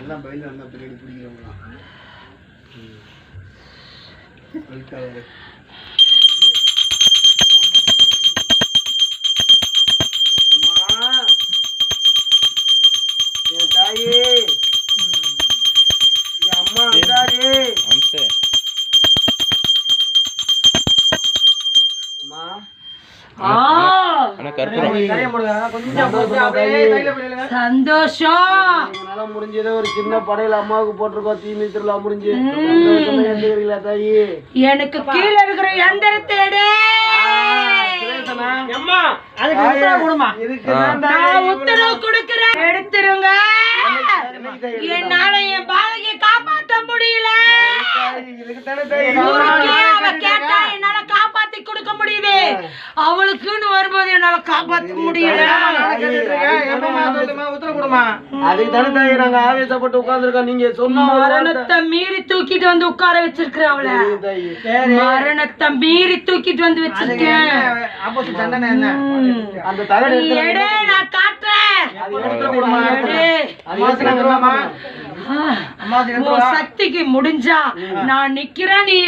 எல்லாம் பயந்து வந்தா பின்னாடி பிடிக்கிறவங்களாம். சந்தோஷம். முடிஞ்சதை ஒரு சின்ன படையில அம்மாவுக்கு போட்டிருக்கோம். தீமி திருவிழா முடிஞ்சு. எனக்கு கீழே இருக்கிற உத்தரவு கொடுக்கிறேன். எடுத்துருங்க. என்னால என் பாலகியை காப்பாத்த முடியல. அவ கேட்டா முடியுது? அவளுக்குன்னு வரும்போது என்னால காப்பாத்த முடியல. ஆவேசப்பட்டு உட்கார்ந்துருக்கோம். நீங்க சொன்ன. மரணத்தை மீறி தூக்கிட்டு வந்து உட்கார வச்சிருக்கிற அவள. மரணத்தை மீறி தூக்கிட்டு வந்து வச்சிருக்கேன் ம். அந்த தகடு நீ எடு நான் காட்டுறேன். சக்திக்கு முடிஞ்சா நான் நிக்கிறேன் நீ.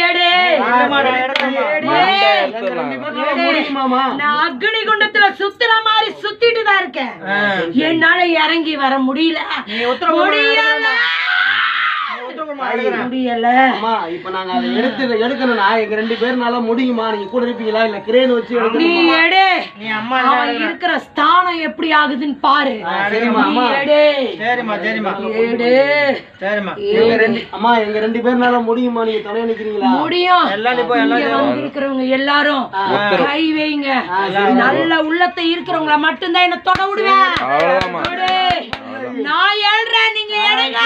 முடியுமாமா நான் அக்னி குண்டத்துல சுத்துற மாதிரி சுத்திட்டு தான் இருக்கேன். என்னால இறங்கி வர முடியல. முடியல. முடியல. அம்மா இப்ப நாங்க அதை எடுத்து எடுக்கணும்னா எங்க ரெண்டு பேர்னால முடியுமா? நீங்க கூட இருப்பீங்களா? இல்ல கிரேன் வச்சு நீ எடு. அவன் இருக்கிற ஸ்தானம் எப்படி ஆகுதுன்னு பாரு. சரிம்மா, நீ அம்மா. எடு. எடு. எங்க ரெண்டு அம்மா எங்க ரெண்டு பேர்னால முடியுமா? நீங்க துணை நிக்கிறீங்களா முடியும். வந்து இருக்கிறவங்க எல்லாரும் கை வைங்க. நல்ல உள்ளத்தை இருக்கிறவங்கள மட்டும்தான் என்ன தொட விடுவேன். நான் எழுறேன் நீங்க எடுங்க?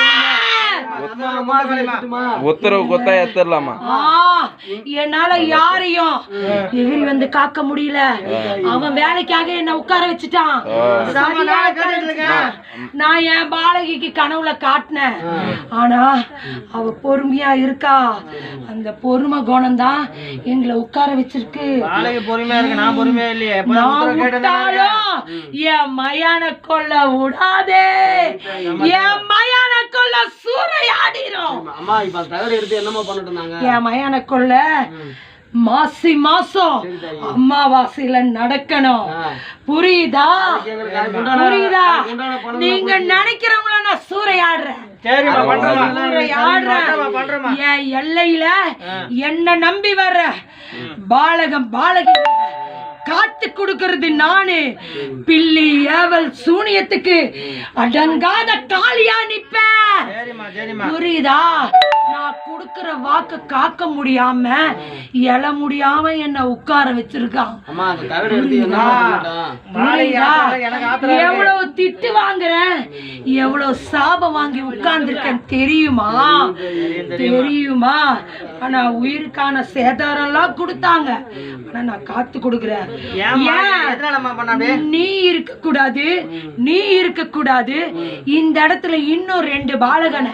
உத்தரவு கொத்தா எத்தரலாமா? ஆ, என்னால யாரையும் எகிரி வந்து காக்க முடியல. அவன் வேலைக்காக என்ன உட்கார வச்சுட்டான். நான் என் பாலகிக்கு கனவுல காட்டினேன். ஆனா அவ பொறுமையா இருக்கா? அந்த பொறுமை குணம் தான் எங்களை உட்கார வச்சிருக்கு. நான் விட்டாலும் என் மயான கொல்ல விடாதே. என் மயான கொல்ல சூறையாடிரும். அம்மா இப்ப தகடு எடுத்து என்னம்மா பண்ணிட்டு இருந்தாங்க. என் மயான கொல்ல மாசி மாசம் அம்மாவாசையில நடக்கணும். புரியுதா? புரியுதா? நீங்க நினைக்கிறவங்கள நான் சூறையாடுறேன். சூறையாடுறேன். என் எல்லையில என்ன நம்பி வர்ற பாலகம் பாலகி. காத்து கொடுக்கறது நானு. பில்லி ஏவல் சூனியத்துக்கு அடங்காத காளியா நிப்பேன். புரியுதா? நான் கொடுக்கிற வாக்க காக்க முடியாம எழ முடியாம என்ன உட்கார வச்சிருக்கான்? எவ்வளவு திட்டு வாங்குறேன்? எவ்வளவு சாபம் வாங்கி உட்கார்ந்துருக்கேன் தெரியுமா? தெரியுமா ஆனா உயிருக்கான சேதாரம் எல்லாம் கொடுத்தாங்க. ஆனா நான் காத்து கொடுக்குறேன்? நீ இருக்க கூடாது நீ இருக்க கூடாது இந்த இடத்துல இன்னும் ரெண்டு பாலகனை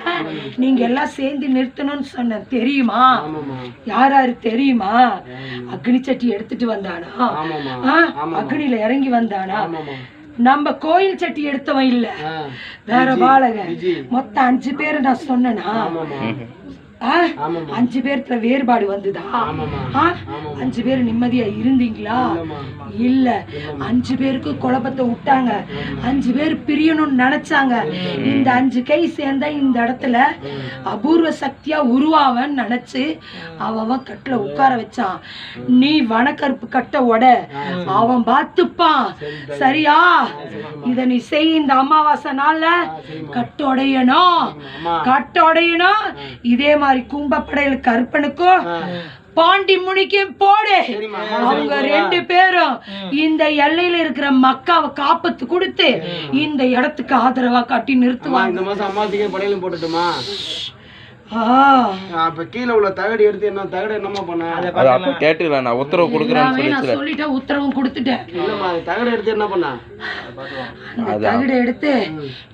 நீங்க எல்லாம் சேர்ந்து நிறுத்தணும்னு சொன்னேன் தெரியுமா? ஆமாம்மா. யார் யாரு தெரியுமா அக்னி சட்டி எடுத்துட்டு வந்தானா? அக்னியில இறங்கி வந்தானா? நம்ம கோயில் சட்டி எடுத்தவன் இல்ல. வேற பாலகன். மொத்தம் அஞ்சு பேரை நான் சொன்னேனா? அஞ்சு பேர்த்துல வேறுபாடு வந்துதா? அஞ்சு பேர் நிம்மதியா இருந்தீங்களா? இல்ல. அஞ்சு பேருக்கு குழப்பத்தை விட்டாங்க. அஞ்சு பேர் பிரியணும்னு நினைச்சாங்க. இந்த அஞ்சு கை சேர்ந்தா இந்த இடத்துல அபூர்வ சக்தியா உருவாவன்னு நினைச்சு அவன் கட்டுல உட்கார வச்சான். நீ வனக்கருப்பு கட்ட உட. அவன் பார்த்துப்பான். சரியா? இத நீ செய் இந்த அமாவாசை நாள்ல. கட்டொடையணும். கட்டொடையணும். இதே மாதிரி கும்பப்படையில் கருப்பனுக்கும் பாண்டி முனிக்கும் போடு. அவங்க ரெண்டு பேரும் இந்த எல்லையில இருக்கிற மக்காவை காப்பத்து கொடுத்து இந்த இடத்துக்கு ஆதரவா கட்டி நிறுத்துவாங்க. அப்ப கீழே உள்ள தகடு எடுத்து என்ன தகடு என்னம்மா பண்ண அது அப்ப கேட்டுக்கல நான் உத்தரவு கொடுக்குறேன்னு சொல்லிச்சுல. சொல்லிட்டேன் உத்தரவும் கொடுத்துட்டேன். இல்லம்மா அது தகடு எடுத்து என்ன பண்ண? அந்த தகடு எடுத்து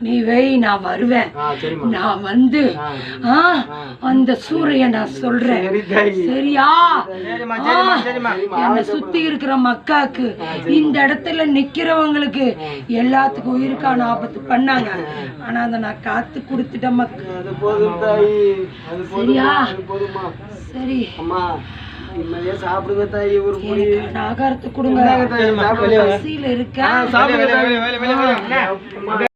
நீ வை நான் வருவேன். நான் வந்து ஆ அந்த சூரிய நான் சொல்றேன். சரியா? என்னை சுத்தி இருக்கிற மக்காக்கு இந்த இடத்துல நிக்கிறவங்களுக்கு எல்லாத்துக்கும் உயிருக்கான ஆபத்து பண்ணாங்க. ஆனா அதை நான் காத்து கொடுத்துட்டேன் மக்கா அது போதும் தாயி. சரியா? சரி. அம்மா நிம்மதியா சாப்பிடுங்க தாயி ஒரு புடி எனக்கு ஆகாரத்தை கொடுங்க. பசியில தாயி.